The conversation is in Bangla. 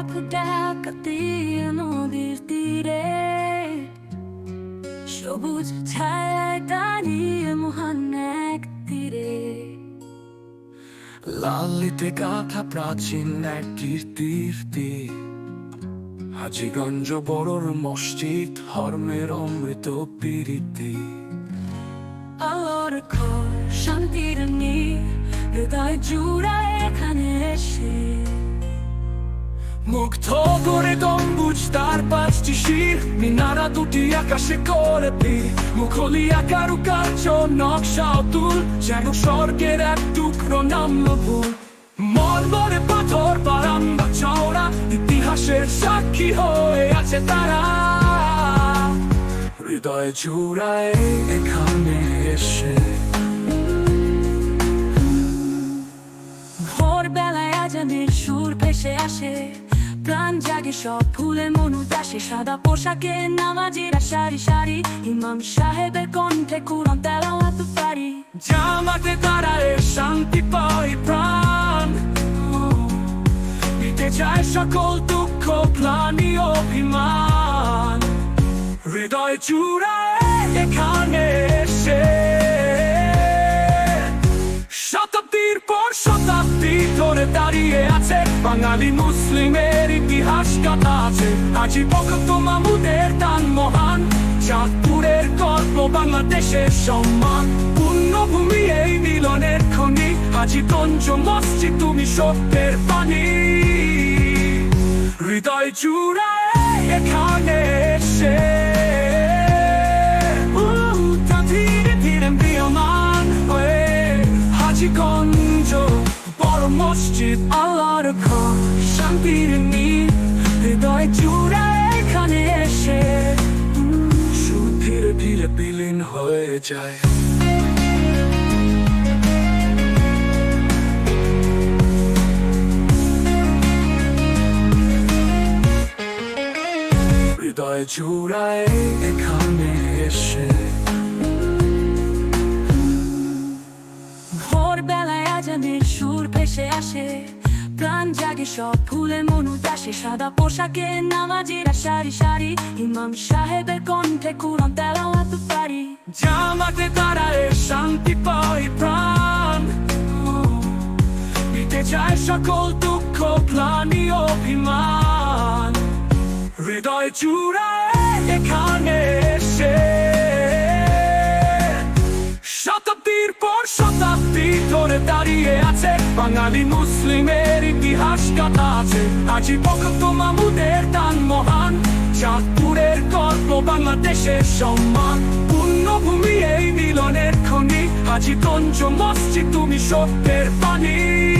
দেখো ডাকাতি নদীর তীরে সবুজ ছায়ায় দাঁড়িয়ে মহান এক তীরে লালিতে গাথা প্রাচীন এক কীর্তির্তি হাজিগঞ্জ বড়র মসজিদ ধর্মের অমৃত প্রীতি আলোর ঘর শান্তির নীর হৃদয় জুড়ায় এখানে এসে মুগ্ধ করে গম্বুজ তার পাঁচটি শির মিনারা দুটি আকাশে করে তীর মুখলি আকারু কার্য নকশা অতুল যেন স্বর্গের এক টুকরো নামলো ভুল মর্মরে পাথর বারান্দা চওড়া ইতিহাসের সাক্ষী হয়ে আছে তারা হৃদয় জুড়ায় এখানে এসে প্রাণ জাগে সব ফুলে মনু দাসে, সাদা পোশাকে নামাজিরা সারি সারি। ইমাম সাহেবের কণ্ঠে কুরআন তেলাওয়াত পারি। জামাতে দাঁড়ায় শান্তি পাই প্রাণ। মিটে যায় সকল দুঃখ ক্লানি অভিমান। হৃদয় চূড়ায় এখানে এসে। শতাব্দীর পর শতাব্দী ধরে দাঁড়িয়ে আছে বাঙালি মুসলিমের ইতিহাস কথা আছে। আজি ভগত মামুদের দান মহান। চাঁদপুরের গল্প বাংলাদেশের সম্মান। পুণ্যভূমি এই মিলনের খনি। আজি গঞ্জ মসজিদ তুমি সত্যের পানি হৃদয় জুড়ায় এখানে এসে। ধীরে ধীরে ম্রিয়মান হয়ে। হাজিগঞ্জ বড় মসজিদ, আল্লাহর ঘর শান্তির নীল, হৃদয় জুড়ায় এখানে এসে সুর ধীরে বিলীন হয়ে যায়। হৃদয় জুড়ায় এখানে এসে আজানের সুর ভেসে আসে। প্রাণ জাগে সব ফুলে মনু দাসে সাদা পোশাকে নামাজিরা সারি সারি। ইমাম সাহেবের কণ্ঠে কুরআন তেলাওয়াত পারি। জামাতে দাঁড়ায় শান্তি পাই প্রাণ। মিটে যায় সকল দুঃখ ক্লানি অভিমান। হৃদয় চূড়ায় এখানে বাঙালি মুসলিমের ইতিহাস কথা আছে। আজি ভগত মামুদের দান মহান। চাঁদপুরের গল্প বাংলাদেশের সম্মান। পুণ্যভূমি এই মিলনের খনি। আজি তঞ্চ মসজিদ তুমি সত্যের পানি।